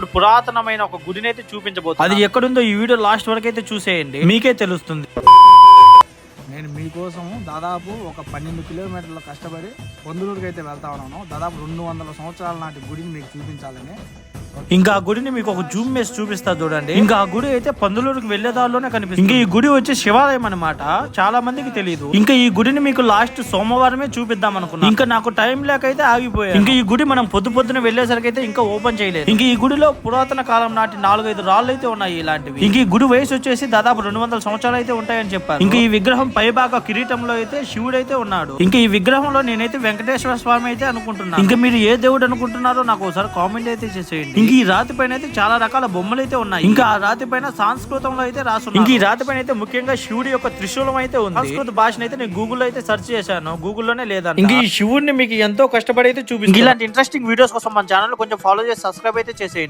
ఇప్పుడు పురాతనమైన ఒక గుడిని అయితే చూపించబోతుంది అది ఎక్కడుందో ఈ వీడియో లాస్ట్ వరకు అయితే చూసేయండి. మీకే తెలుస్తుంది. నేను మీకోసం దాదాపు ఒక పన్నెండు కిలోమీటర్లు కష్టపడి పొందులూరుకి అయితే వెళ్తా ఉన్నాను. దాదాపు రెండు వందల సంవత్సరాల నాటి గుడిని మీకు చూపించాలని. ఇంకా ఆ గుడిని మీకు ఒక జూమ్ వేసి చూపిస్తా చూడండి. ఇంకా ఆ గుడి అయితే పందులూరుకి వెళ్ళే దారిలోనే కనిపిస్తుంది. ఇంకా ఈ గుడి వచ్చి శివాలయం అన్నమాట. చాలా మందికి తెలియదు ఇంకా ఈ గుడిని మీకు లాస్ట్ సోమవారమే చూపిద్దాం అనుకున్నా. ఇంకా నాకు టైం లేకైతే ఆగిపోయాను. ఇంకా ఈ గుడి మనం పొద్దు పొద్దున వెళ్ళేసరికి అయితే ఇంకా ఓపెన్ చేయలేదు. ఇంకా ఈ గుడిలో పురాతన కాలం నాటి నాలుగైదు రాళ్ళు అయితే ఉన్నాయి ఇలాంటివి. ఇంకా ఈ గుడి వయసు వచ్చేసి దాదాపు రెండు వందల సంవత్సరాలు అయితే ఉంటాయని చెప్పారు. ఇంకా ఈ విగ్రహం పైభాగ కిరీటంలో అయితే శివుడు అయితే ఉన్నాడు. ఇంకా ఈ విగ్రహంలో నేనైతే వెంకటేశ్వర స్వామి అయితే అనుకుంటున్నాను. ఇంకా మీరు ఏ దేవుడు అనుకుంటున్నారో నాకు ఒకసారి కామెంట్ అయితే చేసేయండి. ఇంకా ఈ రాతి పైన అయితే చాలా రకాల బొమ్మలు అయితే ఉన్నాయి. ఇంకా ఆ రాతి పైన సంస్కృతంలో అయితే రాసు ఇంకా ఈ రాతి పైన అయితే ముఖ్యంగా శివుడి యొక్క త్రిశూలం అయితే ఉంది. సంస్కృత భాషను అయితే నేను గూగుల్లో అయితే సెర్చ్ చేశాను. గూగుల్లోనే లేదా ఇంకా ఈ శివుడిని మీకు ఎంతో కష్టపడి అయితే చూపించి ఇలాంటి ఇంట్రెస్టింగ్ వీడియోస్ కోసం మన ఛానల్ కొంచెం ఫాలో చేసి సబ్స్క్రైబ్ అయితే చేసేయండి.